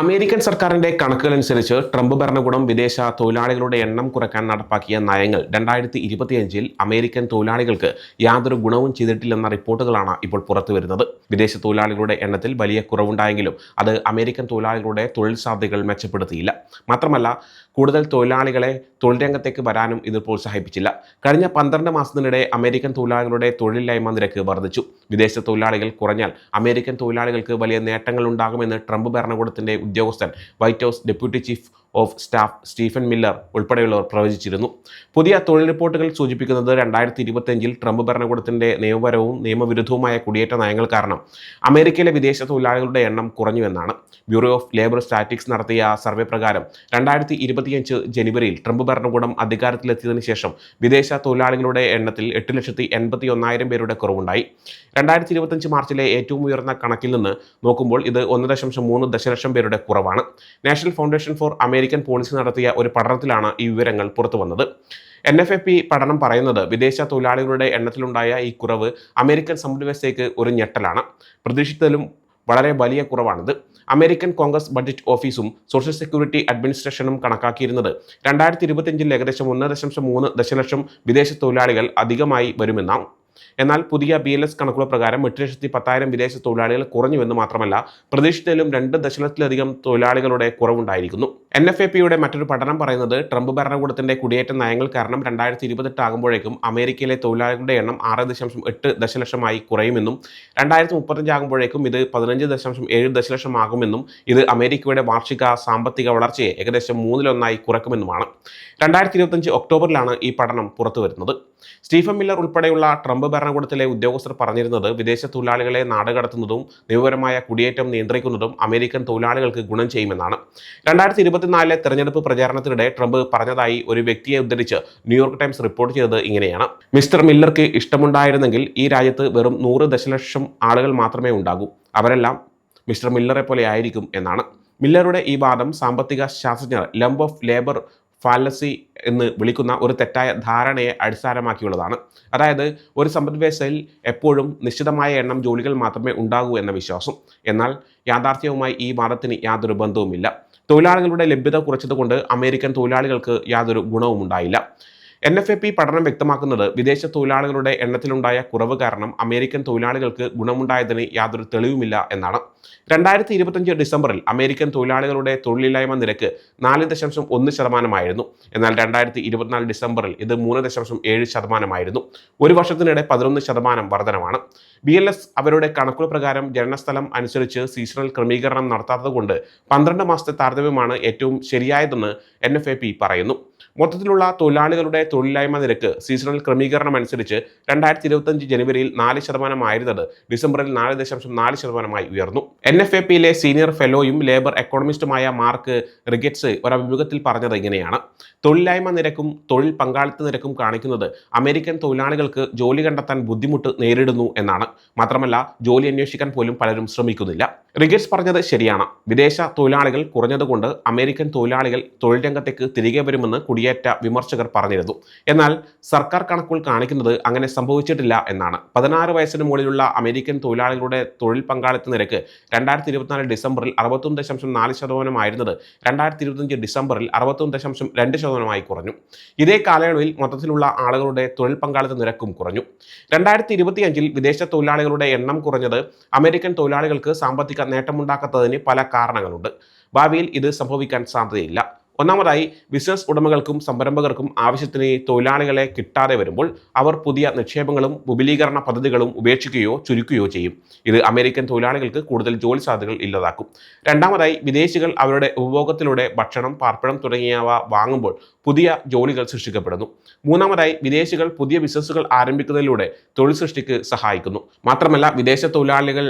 American സർക്കാരിന്റെ കണക്കുകളനുസരിച്ച് Trump ഭരണകൂടം വിദേശ തൊഴിലാളികളുടെ എണ്ണം കുറയ്ക്കാൻ നടപ്പാക്കിയ നയങ്ങൾ രണ്ടായിരത്തി ഇരുപത്തിയഞ്ചിൽ അമേരിക്കൻ തൊഴിലാളികൾക്ക് യാതൊരു ഗുണവും ചെയ്തിട്ടില്ലെന്ന റിപ്പോർട്ടുകളാണ് ഇപ്പോൾ പുറത്തു വരുന്നത് വിദേശ തൊഴിലാളികളുടെ എണ്ണത്തിൽ വലിയ കുറവുണ്ടായെങ്കിലും അത് അമേരിക്കൻ തൊഴിലാളികളുടെ തൊഴിൽ സാധ്യതകൾ മെച്ചപ്പെടുത്തിയില്ല. മാത്രമല്ല കൂടുതൽ തൊഴിലാളികളെ തൊഴിൽ രംഗത്തേക്ക് വരാനും ഇത് പ്രോത്സാഹിപ്പിച്ചില്ല. കഴിഞ്ഞ പന്ത്രണ്ട് മാസത്തിനിടെ അമേരിക്കൻ തൊഴിലാളികളുടെ തൊഴിലില്ലായ്മ നിരക്ക് വർദ്ധിച്ചു. വിദേശ തൊഴിലാളികൾ കുറഞ്ഞാൽ അമേരിക്കൻ തൊഴിലാളികൾക്ക് വലിയ നേട്ടങ്ങൾ ഉണ്ടാകുമെന്ന് ട്രംപ് ഭരണകൂടത്തിന്റെ ഉദ്യോഗസ്ഥൻ White House deputy chief of staff Stephen Miller ഉൾപ്പെടെയുള്ളവർ പ്രവചിച്ചിരുന്നു. പുതിയ തൊഴിൽ റിപ്പോർട്ടുകൾ സൂചിപ്പിക്കുന്നത് രണ്ടായിരത്തി ഇരുപത്തിയഞ്ചിൽ ട്രംപ് ഭരണകൂടത്തിന്റെ നിയമപരവും നിയമവിരുദ്ധവുമായ കുടിയേറ്റ നയങ്ങൾ കാരണം അമേരിക്കയിലെ വിദേശ തൊഴിലാളികളുടെ എണ്ണം കുറഞ്ഞുവെന്നാണ്. ബ്യൂറോ ഓഫ് ലേബർ സ്റ്റാറ്റിക്സ് നടത്തിയ സർവേ പ്രകാരം രണ്ടായിരത്തി ഇരുപത്തിയഞ്ച് ജനുവരിയിൽ ട്രംപ് ഭരണകൂടം അധികാരത്തിലെത്തിയതിനു ശേഷം വിദേശ തൊഴിലാളികളുടെ എണ്ണത്തിൽ എട്ട് ലക്ഷത്തി എൺപത്തി ഒന്നായിരം പേരുടെ കുറവുണ്ടായി. രണ്ടായിരത്തി ഇരുപത്തഞ്ച് മാർച്ചിലെ ഏറ്റവും ഉയർന്ന കണക്കിൽ നിന്ന് നോക്കുമ്പോൾ ഇത് ഒന്ന് ദശാംശം മൂന്ന് ദശലക്ഷം പേരുടെ കുറവാണ്. National foundation for American policy നടത്തിയ ഒരു പഠനത്തിലാണ് ഈ വിവരങ്ങൾ പുറത്തു വന്നത്. എൻ എഫ് എ പി പഠനം പറയുന്നത് വിദേശ തൊഴിലാളികളുടെ എണ്ണത്തിലുണ്ടായ ഈ കുറവ് അമേരിക്കൻ സമ്പദ്വ്യവസ്ഥയ്ക്ക് ഒരു ഞെട്ടലാണ്. പ്രതീക്ഷിച്ചതിലും വളരെ വലിയ കുറവാണിത്. അമേരിക്കൻ കോൺഗ്രസ് ബഡ്ജറ്റ് ഓഫീസും സോഷ്യൽ സെക്യൂരിറ്റി അഡ്മിനിസ്ട്രേഷനും കണക്കാക്കിയിരുന്നത് രണ്ടായിരത്തി ഇരുപത്തിയഞ്ചിൽ ഏകദേശം ഒന്ന് ദശാംശം മൂന്ന് ദശലക്ഷം വിദേശ തൊഴിലാളികൾ അധികമായി വരുമെന്നാണ്. എന്നാൽ പുതിയ ബി എൽ എസ് കണക്കുകൾ പ്രകാരം എട്ട് ലക്ഷത്തി പത്തായിരം വിദേശ തൊഴിലാളികൾ കുറഞ്ഞുവെന്ന് മാത്രമല്ല പ്രതീക്ഷിച്ചതിലും രണ്ട് ദശലക്ഷത്തിലധികം തൊഴിലാളികളുടെ കുറവുണ്ടായിരിക്കുന്നു. എൻ എഫ് എ പിയുടെ മറ്റൊരു പഠനം പറയുന്നത് ട്രംപ് ഭരണകൂടത്തിന്റെ കുടിയേറ്റ നയങ്ങൾ കാരണം രണ്ടായിരത്തി ഇരുപത്തെട്ട് ആകുമ്പോഴേക്കും അമേരിക്കയിലെ തൊഴിലാളികളുടെ എണ്ണം ആറ് ദശാംശം എട്ട് ദശലക്ഷമായി കുറയുമെന്നും രണ്ടായിരത്തി മുപ്പത്തഞ്ച് ആകുമ്പോഴേക്കും ഇത് പതിനഞ്ച് ദശാംശം ഏഴ് ദശലക്ഷമാകുമെന്നും ഇത് അമേരിക്കയുടെ വാർഷിക സാമ്പത്തിക വളർച്ചയെ ഏകദേശം മൂന്നിലൊന്നായി കുറക്കുമെന്നുമാണ്. രണ്ടായിരത്തി ഇരുപത്തഞ്ച് ഒക്ടോബറിലാണ് ഈ പഠനം പുറത്തു വരുന്നത് സ്റ്റീഫൻ മില്ലർ ഉൾപ്പെടെയുള്ള ട്രംപ് ഭരണകൂടത്തിലെ ഉദ്യോഗസ്ഥർ പറഞ്ഞിരുന്നത് വിദേശ തൊഴിലാളികളെ നാടുകടത്തുന്നതും നിയമപരമായ കുടിയേറ്റം നിയന്ത്രിക്കുന്നതും അമേരിക്കൻ തൊഴിലാളികൾക്ക് ഗുണം ചെയ്യുമെന്നാണ്. രണ്ടായിരത്തി ഇരുപത്തിനാലിലെ തെരഞ്ഞെടുപ്പ് പ്രചാരണത്തിനിടെ ട്രംപ് പറഞ്ഞതായി ഒരു വ്യക്തിയെ ഉദ്ധരിച്ച് ന്യൂയോർക്ക് ടൈംസ് റിപ്പോർട്ട് ചെയ്തത് ഇങ്ങനെയാണ്. മിസ്റ്റർ മില്ലർക്ക് ഇഷ്ടമുണ്ടായിരുന്നെങ്കിൽ ഈ രാജ്യത്ത് വെറും നൂറ് ദശലക്ഷം ആളുകൾ മാത്രമേ ഉണ്ടാകൂ. അവരെല്ലാം മിസ്റ്റർ മില്ലറെ പോലെ ആയിരിക്കും എന്നാണ്. മില്ലറുടെ ഈ വാദം സാമ്പത്തിക ശാസ്ത്രജ്ഞർ ലംബ് ഓഫ് ലേബർ ഫാലസി എന്ന് വിളിക്കുന്ന ഒരു തെറ്റായ ധാരണയെ അടിസ്ഥാനമാക്കിയുള്ളതാണ്. അതായത് ഒരു സമ്പദ്വ്യവസ്ഥയിൽ എപ്പോഴും നിശ്ചിതമായ എണ്ണം ജോലികൾ മാത്രമേ ഉണ്ടാകൂ എന്ന വിശ്വാസം. എന്നാൽ യാഥാർത്ഥ്യവുമായി ഈ വാദത്തിന് യാതൊരു ബന്ധവുമില്ല. തൊഴിലാളികളുടെ ലഭ്യത കുറച്ചതുകൊണ്ട് അമേരിക്കൻ തൊഴിലാളികൾക്ക് യാതൊരു ഗുണവും ഉണ്ടായില്ല എൻ എഫ് എ പി പഠനം വ്യക്തമാക്കുന്നത് വിദേശ തൊഴിലാളികളുടെ എണ്ണത്തിലുണ്ടായ കുറവ് കാരണം അമേരിക്കൻ തൊഴിലാളികൾക്ക് ഗുണമുണ്ടായതിന് യാതൊരു തെളിവുമില്ല എന്നാണ്. രണ്ടായിരത്തി ഇരുപത്തഞ്ച് ഡിസംബറിൽ അമേരിക്കൻ തൊഴിലാളികളുടെ തൊഴിലില്ലായ്മ നിരക്ക് നാല് ദശാംശം ഒന്ന് ശതമാനമായിരുന്നു. എന്നാൽ രണ്ടായിരത്തി ഇരുപത്തിനാല് ഡിസംബറിൽ ഇത് മൂന്ന് ദശാംശം ഏഴ് ശതമാനമായിരുന്നു. ഒരു വർഷത്തിനിടെ പതിനൊന്ന് ശതമാനം വർധനമാണ്. ബി എൽ എസ് അവരുടെ കണക്കുകൾ പ്രകാരം ജനനസ്ഥലം അനുസരിച്ച് സീസണൽ ക്രമീകരണം നടത്താത്തതുകൊണ്ട് പന്ത്രണ്ട് മാസത്തെ താരതമ്യമാണ് ഏറ്റവും ശരിയായതെന്ന് എൻ എഫ് എ പി പറയുന്നു. മൊത്തത്തിലുള്ള തൊഴിലാളികളുടെ തൊഴിലില്ലായ്മ നിരക്ക് സീസണൽ ക്രമീകരണം അനുസരിച്ച് രണ്ടായിരത്തി ഇരുപത്തഞ്ച് ജനുവരിയിൽ നാല് ശതമാനമായിരുന്നത്. ഡിസംബറിൽ നാല് ദശാംശം നാല് ശതമാനമായി ഉയർന്നു. എൻ എഫ് എ പിയിലെ സീനിയർ ഫെലോയും ലേബർ എക്കോണമിസ്റ്റുമായ മാർക്ക് റിഗറ്റ്സ് ഒരു അഭിമുഖത്തിൽ പറഞ്ഞത് ഇങ്ങനെയാണ്. തൊഴിലില്ലായ്മ നിരക്കും തൊഴിൽ പങ്കാളിത്ത നിരക്കും കാണിക്കുന്നത് അമേരിക്കൻ തൊഴിലാളികൾക്ക് ജോലി കണ്ടെത്താൻ ബുദ്ധിമുട്ട് നേരിടുന്നു എന്നാണ്. മാത്രമല്ല ജോലി അന്വേഷിക്കാൻ പോലും പലരും ശ്രമിക്കുന്നില്ല. റിഗറ്റ്സ് പറഞ്ഞത് ശരിയാണ്. വിദേശ തൊഴിലാളികൾ കുറഞ്ഞതുകൊണ്ട് അമേരിക്കൻ തൊഴിലാളികൾ തൊഴിൽ രംഗത്തേക്ക് തിരികെ വരുമെന്ന് കുടിയേറ്റ വിമർശകർ പറഞ്ഞിരുന്നു. എന്നാൽ സർക്കാർ കണക്കുകൾ കാണിക്കുന്നത് അങ്ങനെ സംഭവിച്ചിട്ടില്ല എന്നാണ്. പതിനാറ് വയസ്സിന് മുകളിലുള്ള അമേരിക്കൻ തൊഴിലാളികളുടെ തൊഴിൽ പങ്കാളിത്ത നിരക്ക് രണ്ടായിരത്തി ഇരുപത്തിനാല് ഡിസംബറിൽ അറുപത്തൊന്ന് ദശാംശം നാല് ശതമാനമായിരുന്നത് രണ്ടായിരത്തി ഇരുപത്തഞ്ച് ഡിസംബറിൽ അറുപത്തൊന്ന് ദശാംശം രണ്ട് ശതമാനമായി കുറഞ്ഞു. ഇതേ കാലയളവിൽ മൊത്തത്തിലുള്ള ആളുകളുടെ തൊഴിൽ പങ്കാളിത്ത നിരക്കും കുറഞ്ഞു. രണ്ടായിരത്തി ഇരുപത്തിയഞ്ചിൽ വിദേശ തൊഴിലാളികളുടെ എണ്ണം കുറഞ്ഞത് അമേരിക്കൻ തൊഴിലാളികൾക്ക് സാമ്പത്തിക നേട്ടമുണ്ടാക്കാത്തതിന് പല കാരണങ്ങളുണ്ട്. ഭാവിയിൽ ഇത് സംഭവിക്കാൻ സാധ്യതയില്ല. ഒന്നാമതായി ബിസിനസ് ഉടമകൾക്കും സംരംഭകർക്കും ആവശ്യത്തിന് തൊഴിലാളികളെ കിട്ടാതെ വരുമ്പോൾ അവർ പുതിയ നിക്ഷേപങ്ങളും വിപുലീകരണ പദ്ധതികളും ഉപേക്ഷിക്കുകയോ ചുരുക്കുകയോ ചെയ്യും. ഇത് അമേരിക്കൻ തൊഴിലാളികൾക്ക് കൂടുതൽ ജോലി സാധ്യതകൾ ഇല്ലാതാക്കും. രണ്ടാമതായി വിദേശികൾ അവരുടെ ഉപഭോഗത്തിലൂടെ ഭക്ഷണം പാർപ്പിടം തുടങ്ങിയവ വാങ്ങുമ്പോൾ പുതിയ ജോലികൾ സൃഷ്ടിക്കപ്പെടുന്നു. മൂന്നാമതായി വിദേശികൾ പുതിയ ബിസിനസ്സുകൾ ആരംഭിക്കുന്നതിലൂടെ തൊഴിൽ സൃഷ്ടിക്ക് സഹായിക്കുന്നു. മാത്രമല്ല വിദേശ തൊഴിലാളികൾ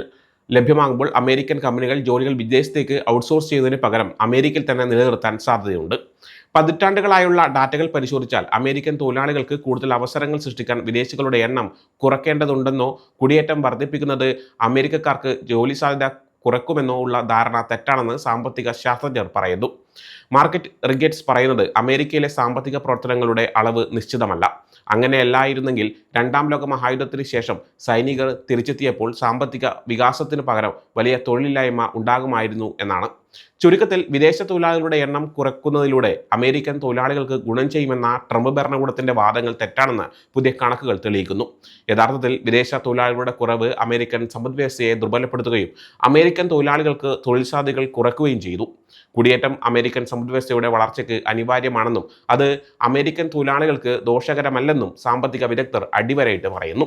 ലഭ്യമാകുമ്പോൾ അമേരിക്കൻ കമ്പനികൾ ജോലികൾ വിദേശത്തേക്ക് ഔട്ട്സോഴ്സ് ചെയ്യുന്നതിന് പകരം അമേരിക്കയിൽ തന്നെ നിലനിർത്താൻ സാധ്യതയുണ്ട്. പതിറ്റാണ്ടുകളായുള്ള ഡാറ്റകൾ പരിശോധിച്ചാൽ അമേരിക്കൻ തൊഴിലാളികൾക്ക് കൂടുതൽ അവസരങ്ങൾ സൃഷ്ടിക്കാൻ വിദേശികളുടെ എണ്ണം കുറയ്ക്കേണ്ടതുണ്ടെന്നോ കുടിയേറ്റം വർദ്ധിപ്പിക്കുന്നത് അമേരിക്കക്കാർക്ക് ജോലി സാധ്യത കുറയ്ക്കുമെന്നോ ഉള്ള ധാരണ തെറ്റാണെന്ന് സാമ്പത്തിക ശാസ്ത്രജ്ഞർ പറയുന്നു. മാർക്കറ്റ് റിഗേറ്റ്സ് പറയുന്നത് അമേരിക്കയിലെ സാമ്പത്തിക പ്രവർത്തനങ്ങളുടെ അളവ് നിശ്ചിതമല്ല. അങ്ങനെയല്ലായിരുന്നെങ്കിൽ രണ്ടാം ലോക മഹായുദ്ധത്തിന് ശേഷം സൈനികർ തിരിച്ചെത്തിയപ്പോൾ സാമ്പത്തിക വികാസത്തിന് പകരം വലിയ തൊഴിലില്ലായ്മ ഉണ്ടാകുമായിരുന്നു എന്നാണ്. ചുരുക്കത്തിൽ വിദേശ തൊഴിലാളികളുടെ എണ്ണം കുറക്കുന്നതിലൂടെ അമേരിക്കൻ തൊഴിലാളികൾക്ക് ഗുണം ചെയ്യുമെന്ന ട്രംപ് ഭരണകൂടത്തിന്റെ വാദങ്ങൾ തെറ്റാണെന്ന് പുതിയ കണക്കുകൾ തെളിയിക്കുന്നു. യഥാർത്ഥത്തിൽ വിദേശ തൊഴിലാളികളുടെ കുറവ് അമേരിക്കൻ സമ്പദ്വ്യവസ്ഥയെ ദുർബലപ്പെടുത്തുകയും അമേരിക്കൻ തൊഴിലാളികൾക്ക് തൊഴിൽ സാധ്യതകൾ കുറയ്ക്കുകയും ചെയ്തു. കുടിയേറ്റം അമേരിക്കൻ സമ്പദ്വ്യവസ്ഥയുടെ വളർച്ചയ്ക്ക് അനിവാര്യമാണെന്നും അത് അമേരിക്കൻ തൊഴിലാളികൾക്ക് ദോഷകരമല്ലെന്നും സാമ്പത്തിക വിദഗ്ധർ അടിവരയിട്ട് പറയുന്നു.